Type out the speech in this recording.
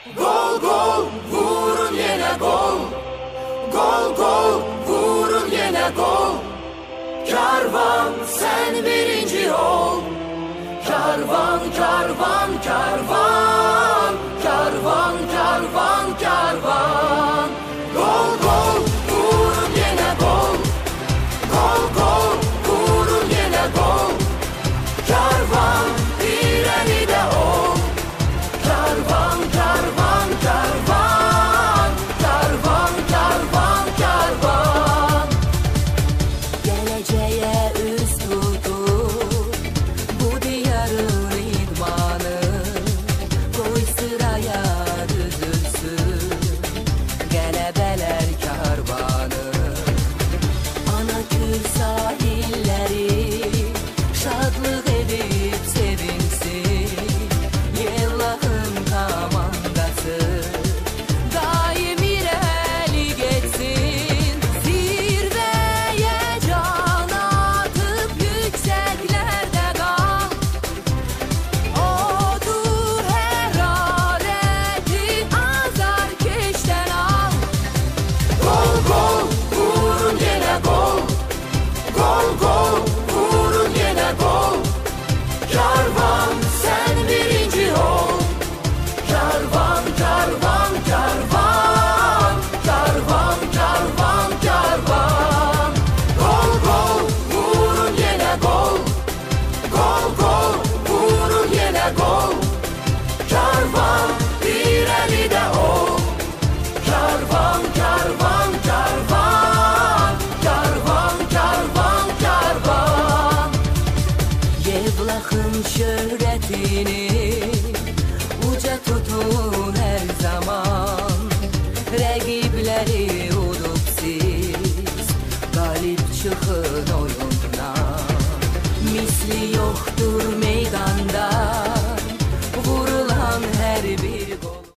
Gol gol vurun yine gol. Gol gol vurun yine gol. Kervan sen birinci ol. Kervan kervan kervan. şöhretini Uca tutun her zaman. Rəqibləri udub siz Qalib çıxın oyundan. Misli yoxdur meydan